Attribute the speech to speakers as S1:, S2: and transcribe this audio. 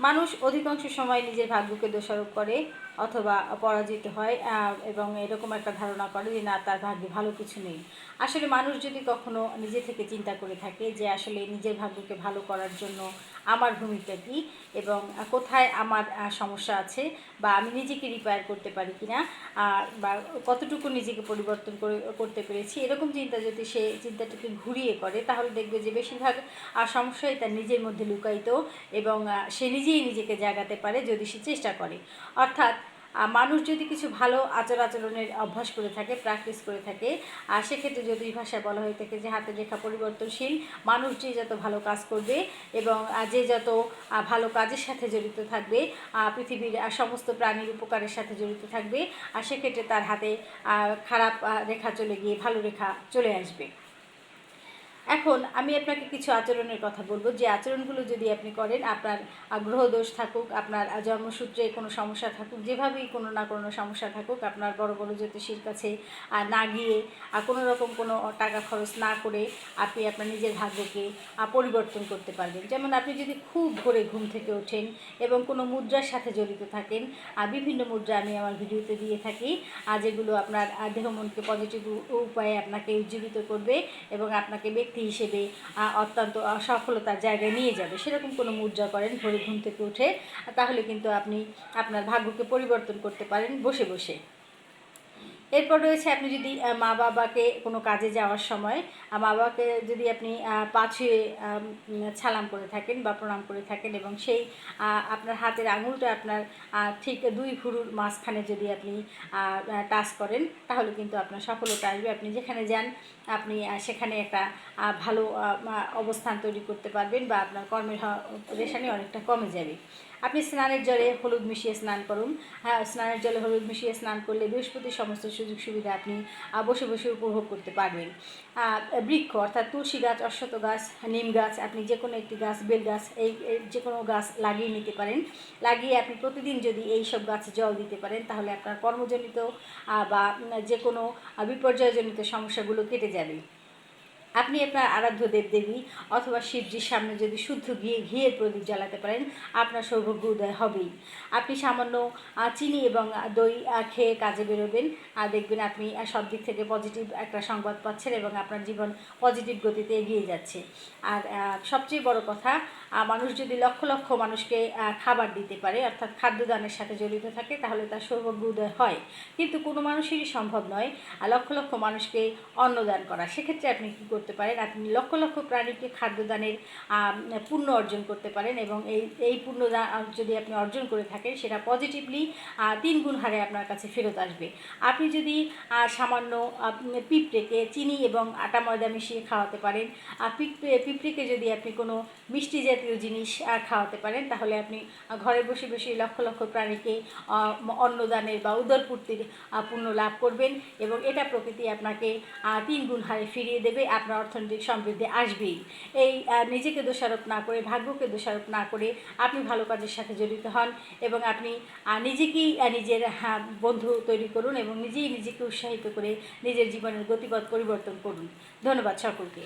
S1: মানুষ অধিকাংশ সময় নিজের ভাগ্যকে দোষারোপ করে অথবা পরাজিত হয় এবং এরকম একটা ধারণা করে যে না তার ভাগ্যে ভালো কিছু নেই। আসলে মানুষ যদি কখনো নিজে থেকে চিন্তা করে থাকে যে আসলে নিজের ভাগ্যকে ভালো করার জন্য আমার ভূমিকা কী এবং কোথায় আমার সমস্যা আছে বা আমি নিজেকে রিপেয়ার করতে পারি কিনা আহ, বা কতটুকু নিজেকে পরিবর্তন করে করতে পেরেছি এরকম চিন্তা যদি সে চিন্তাটাকে ঘুরিয়ে করে তাহলে দেখবে যে বেশিরভাগ সমস্যাই তার নিজের মধ্যে লুকায়িত এবং সে সে নিজেই নিজেকে জাগাতে পারে যদি সে চেষ্টা করে। অর্থাৎ মানুষ যদি কিছু ভালো আচার আচরণের অভ্যাস করে থাকে প্র্যাকটিস করে থাকে, আর সেক্ষেত্রে যদি এই ভাষায় বলা হয়ে থাকে যে হাতের রেখা পরিবর্তনশীল, মানুষ যে যত ভালো কাজ করবে এবং যে যত ভালো কাজের সাথে জড়িত থাকবে পৃথিবীর সমস্ত প্রাণীর উপকারের সাথে জড়িত থাকবে, আর সেক্ষেত্রে তার হাতে খারাপ রেখা চলে গিয়ে ভালো রেখা চলে আসবে। এখন আমি আপনাকে কিছু আচরণের কথা বলব। যে আচরণগুলো যদি আপনি করেন আপনার আহ, গ্রহদোষ থাকুক আপনার জন্মসূত্রে কোনো সমস্যা থাকুক যেভাবেই কোনো না কোনো সমস্যা থাকুক আপনার বড় বড় জ্যোতিষীর কাছে না গিয়ে আর কোনো রকম কোনো টাকা খরচ না করে আপনি আপনার নিজের ভাগ্যকে পরিবর্তন করতে পারবেন। যেমন আপনি যদি খুব ভোরে ঘুম থেকে ওঠেন এবং কোনো মুদ্রার সাথে জড়িত থাকেন আর বিভিন্ন মুদ্রা আমি আমার ভিডিওতে দিয়ে থাকি আর যেগুলো আপনার দেহ মনকে পজিটিভ উপায়ে আপনাকে উজ্জীবিত করবে এবং আপনাকে ব্যক্তি হিসেবে অত্যন্ত সফলতার জায়গায় নিয়ে যাবে। সেরকম কোনো মুদ্রা করেন, ভোরে ঘুম থেকে উঠে, তাহলে কিন্তু আপনি আপনার ভাগ্যকে পরিবর্তন করতে পারেন, বসে বসে। এরপর রয়েছে আপনি যদি মা বাবাকে কোনো কাজে যাওয়ার সময় মা বাবাকে যদি আপনি আহ, পা ছুঁয়ে আম, উম, সালাম করে থাকেন বা প্রণাম করে থাকেন এবং সেই আপনার হাতের আঙুলটা আপনার ঠিক দুই ভুরুর মাঝখানে যদি আপনি টাচ করেন তাহলে কিন্তু আপনার সফলতা আসবে। আপনি যেখানে যান আপনি সেখানে একটা ভালো অবস্থান তৈরি করতে পারবেন বা আপনার কর্মের পেরেশানি অনেকটা কমে যাবে। আপনি স্নানের জলে হলুদ মিশিয়ে স্নান করুন। হ্যাঁ স্নানের জলে হলুদ মিশিয়ে স্নান করলে বৃহস্পতির সমস্ত সুযোগ সুবিধা আপনি বসে বসে উপভোগ করতে পারবেন। বৃক্ষ অর্থাৎ তুলসী গাছ, অশ্বত্থ গাছ, নিম গাছ, আপনি যে কোনো একটি গাছ, বেল গাছ, এই যে কোনো গাছ লাগিয়ে নিতে পারেন। লাগিয়ে আপনি প্রতিদিন যদি এই সব গাছে জল দিতে পারেন, তাহলে আপনার কর্মজনিত বা যে কোনো বিপর্যয়জনিত সমস্যাগুলো কেটে যাবে। আপনি আপনার আরাধ্য দেবদেবী অথবা শিবজির সামনে যদি শুদ্ধ ঘিয়ে ঘিয়ের প্রদীপ জ্বালাতে পারেন, আপনার সৌভাগ্য উদয় হবেই। আপনি সামান্য চিনি এবং দই খেয়ে কাজে বেরোবেন। আর দেখবেন আপনি সব দিক থেকে পজিটিভ একটা সংবাদ পাচ্ছেন এবং আপনার জীবন পজিটিভ গতিতে এগিয়ে যাচ্ছে। আর সবচেয়ে বড় কথা মানুষ যদি লক্ষ লক্ষ মানুষকে খাবার দিতে পারে, অর্থাৎ খাদ্যদানের সাথে জড়িত থাকে, তাহলে তার সৌভাগ্য উদয় হয়। কিন্তু কোনো মানুষেরই সম্ভব নয় লক্ষ লক্ষ মানুষকে অন্নদান করা। সেক্ষেত্রে আপনি কী করতে পারেন। আপনি লক্ষ লক্ষ প্রাণীকে খাদ্যদানের পুণ্য অর্জন করতে পারেন এবং এই এই পুণ্য দা- যদি আপনি অর্জন করে থাকেন, সেটা পজিটিভলি তিন গুণ হারে আপনার কাছে ফেরত আসবে। আপনি যদি সামান্য পিঁপড়েকে চিনি এবং আটা ময়দা মিশিয়ে খাওয়াতে পারেন পিঁপড়ে, পিঁপড়েকে যদি আপনি কোনো মিষ্টি জাতীয় জিনিস খাওয়াতে পারেন, তাহলে আপনি ঘরে বসে বসে লক্ষ লক্ষ প্রাণীকে অন্নদানের বা উদরপূর্তির পুণ্য লাভ করবেন এবং এটা প্রকৃতি আপনাকে তিন গুণ হারে ফিরিয়ে দেবে। আপনার অর্থনৈতিক সমৃদ্ধি আসবেই। এই নিজেকে দোষারোপ না করে, ভাগ্যকে দোষারোপ না করে আপনি ভালো কাজের সাথে জড়িত হন এবং আপনি নিজেকেই নিজের বন্ধু তৈরি করুন এবং নিজেই নিজেকে উৎসাহিত করে নিজের জীবনের গতিপথ পরিবর্তন করুন। ধন্যবাদ সকলকে।